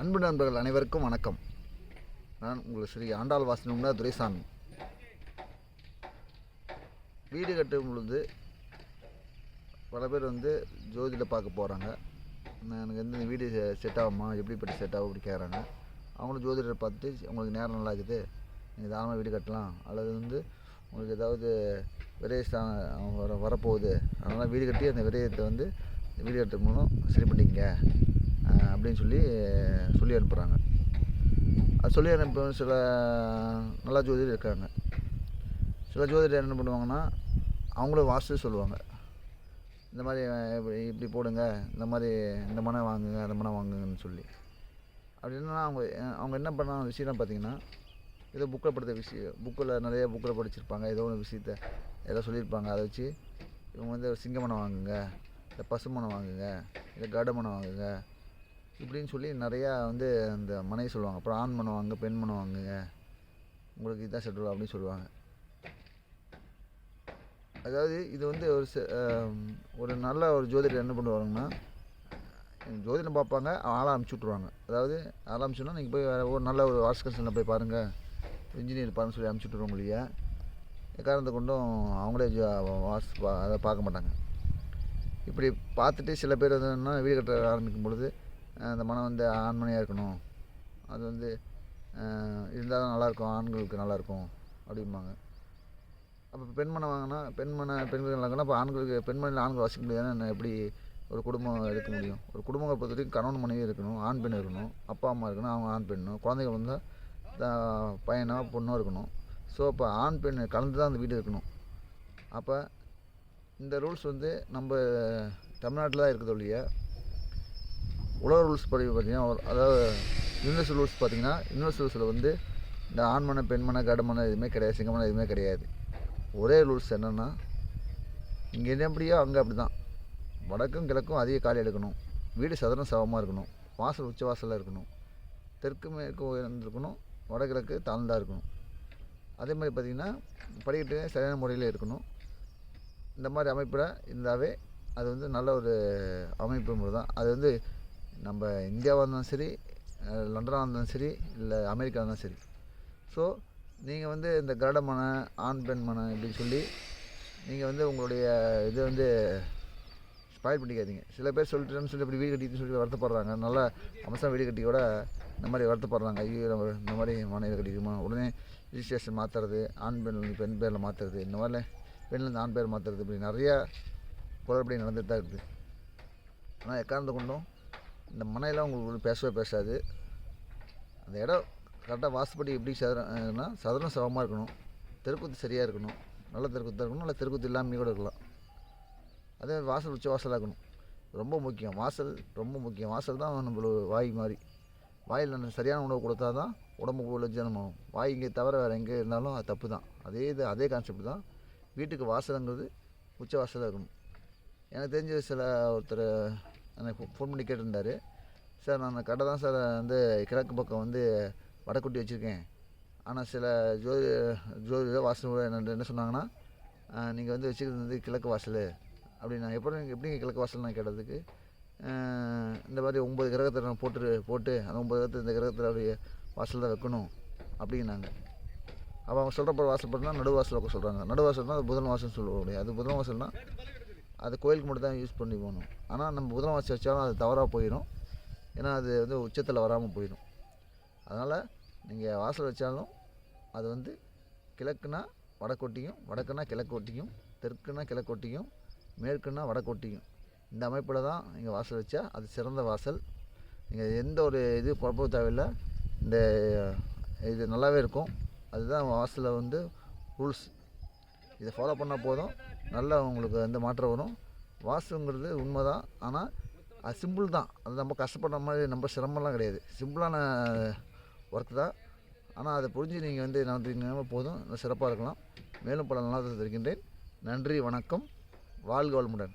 அன்பு நண்பர்கள் அனைவருக்கும் வணக்கம். நான் உங்கள் ஸ்ரீ ஆண்டாள் வாசனம்னா துரைசாமி. வீடு கட்டும் பொழுது பல பேர் வந்து ஜோதியில் பார்க்க போகிறாங்க எனக்கு வந்து இந்த வீடு செட் ஆகுமா? எப்படிப்பட்ட செட் ஆகும் அப்படி கேட்குறாங்க அவங்களும் ஜோதிடரை பார்த்துட்டு உங்களுக்கு நேரம் நல்லா இருக்குது. நீங்கள் தாராளமாக வீடு கட்டலாம். அல்லது வந்து உங்களுக்கு ஏதாவது விரயஸ்தானம் வர வரப்போகுது. அதனால் வீடு கட்டி அந்த விரயத்தை வந்து வீடு கட்டும் மூலம் சரி பண்ணிக்கங்க. அப்படின்னு சொல்லி சொல்லி அனுப்புகிறாங்க அது சொல்லி அனுப்ப சில நல்ல ஜோதிடர் இருக்காங்க. சில ஜோதிடர் என்ன பண்ணுவாங்கன்னா அவங்களும் வாஸ்து சொல்லுவாங்க. இந்த மாதிரி இப்படி இப்படி போடுங்க இந்த மாதிரி இந்த மனை வாங்குங்க அந்த மனை வாங்குங்கன்னு சொல்லி. அப்படி என்னன்னா அவங்க அவங்க என்ன பண்ண விஷயம்லாம் பார்த்தீங்கன்னா ஏதோ புக்கில் படித்த விஷயம் புக்கில் நிறைய புக்கில் படிச்சிருப்பாங்க. ஏதோ ஒரு விஷயத்த ஏதோ சொல்லியிருப்பாங்க. அதை வச்சு இவங்க வந்து சிங்கமனம் வாங்குங்க இல்லை பசு வாங்குங்க இல்லை கட மனை வாங்குங்க இப்படின்னு சொல்லி நிறையா வந்து அந்த மனையை சொல்லுவாங்க. அப்புறம் ஆண் பண்ணுவாங்க பெண் பண்ணுவாங்க உங்களுக்கு இதுதான் செட்டில் அப்படின்னு சொல்லுவாங்க. அதாவது இது வந்து ஒரு ச- ஒரு நல்ல ஒரு ஜோதிடர் என்ன பண்ணுவாங்கன்னா ஜோதிடம் பார்ப்பாங்க ஆளை அமுச்சு விட்ருவாங்க அதாவது ஆளை அமுச்சுன்னா நீங்கள் போய் வேறு ஒரு நல்ல ஒரு வாட்ஸ் கன்சல்ட்டில் போய் பாருங்கள் இன்ஜினியர் பாருன்னு சொல்லி அமுச்சு விட்ருவாங்க இல்லையா? எக்காரணத்தை கொண்டும் அவங்களே ஜோ- வாஸ் பா- அதை பார்க்க மாட்டாங்க. இப்படி பார்த்துட்டு சில பேர் வந்து வீடு கட்ட ஆரம்பிக்கும் பொழுது அந்த மனம் வந்து ஆண்மனையாக இருக்கணும். அது வந்து இருந்தால் தான் நல்லாயிருக்கும் ஆண்களுக்கு நல்லாயிருக்கும் அப்படிம்பாங்க. அப்போ பெண்மனை வாங்கினா பெண்மனை பெண்கள் நல்லாங்கன்னா அப்போ ஆண்களுக்கு பெண்மணியில் ஆண்கள் வசிக்க முடியாதுன்னா எப்படி ஒரு குடும்பம் எடுக்க முடியும். ஒரு குடும்பத்தை பொறுத்த வரைக்கும் கணவன் மனைவி இருக்கணும் ஆண் பெண் இருக்கணும் அப்பா அம்மா இருக்கணும் அவங்க ஆண் பெண்ணும் குழந்தைகள் வந்தால் பையனோ பொண்ணோ இருக்கணும். ஸோ அப்போ ஆண் பெண் கலந்து தான் அந்த வீடு இருக்கணும். அப்போ இந்த ரூல்ஸ் வந்து நம்ம தமிழ்நாட்டில் தான் இருக்குது ஒழிய உலக ரூல்ஸ் படி பார்த்திங்கன்னா ஒரு- அதாவது யூனிவர்சல் ரூல்ஸ் பார்த்திங்கன்னா யூனிவர்சல் ரூல்ஸில் வந்து இந்த ஆண்மனை பெண்மனை கடமனை எதுவுமே கிடையாது சிங்கமனை எதுவுமே கிடையாது. ஒரே ரூல்ஸ் என்னென்னா இங்கே என்ன எப்படியோ அங்கே அப்படி தான் வடக்கும் கிழக்கும் அதிக காலி எடுக்கணும். வீடு சதுரம் சவமாக இருக்கணும். வாசல் உச்ச வாசலில் இருக்கணும். தெற்கு மேற்கு உயர்ந்திருக்கணும் வடகிழக்கு தாழ்ந்தாக இருக்கணும். அதே மாதிரி பார்த்திங்கன்னா படிக்கட்டு சரியான முறையில் இருக்கணும். இந்த மாதிரி அமைப்பில் இருந்தாவே அது வந்து நல்ல ஒரு அமைப்பு முறை தான் அது வந்து நம்ம இந்தியாவாக இருந்தாலும் சரி லண்டனாக இருந்தாலும் சரி இல்லை அமெரிக்கா இருந்தாலும் சரி. ஸோ நீங்கள் வந்து இந்த கருட மனை ஆண் பெண் மனை இப்படின்னு சொல்லி நீங்கள் வந்து உங்களுடைய இது வந்து ஸ்பாயில் பண்ணிக்காதீங்க. சில பேர் சொல்லிட்டுன்னு சொல்லி இப்படி வீடு கட்டிட்டு சொல்லி வருத்தப்படுறாங்க. நல்லா அம்சம் வீடு கட்டி கூட இந்த மாதிரி வருத்தப்படுறாங்க. ஐயோ நம்ம இந்த மாதிரி மனைவி கட்டிக்குமா உடனே ரிஜிஸ்ட்ரேஷன் மாற்றுறது ஆண் பெண் பெண் பேரில் மாற்றுறது இந்த மாதிரில பெண்லேருந்து ஆண் பேர் மாற்றுறது இப்படி நிறையா குளறுபடி நடந்துகிட்டு தான் இருக்குது. ஆனால் எக்காரணத்தை கொண்டும் இந்த மனையெல்லாம் உங்களுக்கு பேசவே பேசாது. அந்த இடம் கரெக்டாக வாசுப்படி எப்படி சதுரம்னா சதுரம் சமமாக இருக்கணும். தெருக்குத்து சரியாக இருக்கணும். நல்ல தெருக்குத்தாக இருக்கணும். நல்ல தெருக்குத்து இல்லாமல் கூட இருக்கலாம். அதே மாதிரி வாசல் உச்ச வாசலாக இருக்கணும். ரொம்ப முக்கியம். வாசல் ரொம்ப முக்கியம். வாசல் தான் நம்மளோட வாய் மாதிரி. வாயில் நம்ம சரியான உணவு கொடுத்தா தான் உடம்புக்கு உள்ள ஜனமாகும் வாய் இங்கே தவிர வேறு எங்கே இருந்தாலும் அது தப்பு தான். அதே இது அதே கான்செப்ட் தான். வீட்டுக்கு வாசலுங்கிறது உச்ச வாசலாக இருக்கணும். எனக்கு தெரிஞ்ச சில ஒருத்தர் எனக்கு ஃபோன் பண்ணி கேட்டிருந்தாரு. சார் நான் கடை தான் சார் வந்து கிழக்கு பக்கம் வந்து வடக்குட்டி வச்சுருக்கேன். ஆனால் சில ஜோதி ஜோதி வாசல் என்ன என்ன சொன்னாங்கன்னா நீங்கள் வந்து வச்சுக்கிறது வந்து கிழக்கு வாசல். அப்படி நான் எப்படி எப்படிங்க கிழக்கு வாசல் நான் கேட்டதுக்கு இந்த மாதிரி ஒம்பது கிரகத்தை நான் போட்டு போட்டு அந்த ஒம்பது கிரகத்தை இந்த கிரகத்தில் அப்படியே வாசல் தான் வைக்கணும். அப்படின்னாங்க. அப்போ அவங்க சொல்கிறப்ப வாசல் பார்த்தீங்கன்னா நடுவாசல் வைக்க சொல்கிறாங்க நடுவாசல்னால் அது புதன் வாசல்னு சொல்ல முடியாது அது புதன் வாசல்னால் அது கோயிலுக்கு மட்டும் தான் யூஸ் பண்ணி போகணும். ஆனால் நம்ம புதனவாசி வச்சாலும் அது தவறாக போயிடும் ஏன்னா அது வந்து உச்சத்தில் வராமல் போயிடும். அதனால் நீங்கள் வாசல் வச்சாலும் அது வந்து கிழக்குனா வடக்கொட்டியும் வடக்குனா கிழக்கொட்டியும் தெற்குனா கிழக்கொட்டியும் மேற்குனா வடக்கொட்டியும். இந்த அமைப்பில் தான் நீங்கள் வாசல் வச்சா அது சிறந்த வாசல். நீங்கள் எந்த ஒரு இது குழப்பம் தேவையில்லை. இந்த இது நல்லாவே இருக்கும். அதுதான் வாசலில் வந்து ரூல்ஸ். இதை ஃபாலோ பண்ணால் போதும். நல்லா உங்களுக்கு வந்து மாற்றம் வரும். வாஸ்துங்கிறது உண்மை தான் ஆனால் அது சிம்பிள் தான். அது நம்ம கஷ்டப்படுற மாதிரி நம்ம சிரமம்லாம் கிடையாது. சிம்பிளான ஒர்க் தான். ஆனால் அதை புரிஞ்சு நீங்கள் வந்து நடந்தீங்கன்னா போதும். சிறப்பாக இருக்கலாம். மேலும் பல நல்லா தெரிவிக்கின்றேன். நன்றி வணக்கம். வாழ்க வளமுடன்.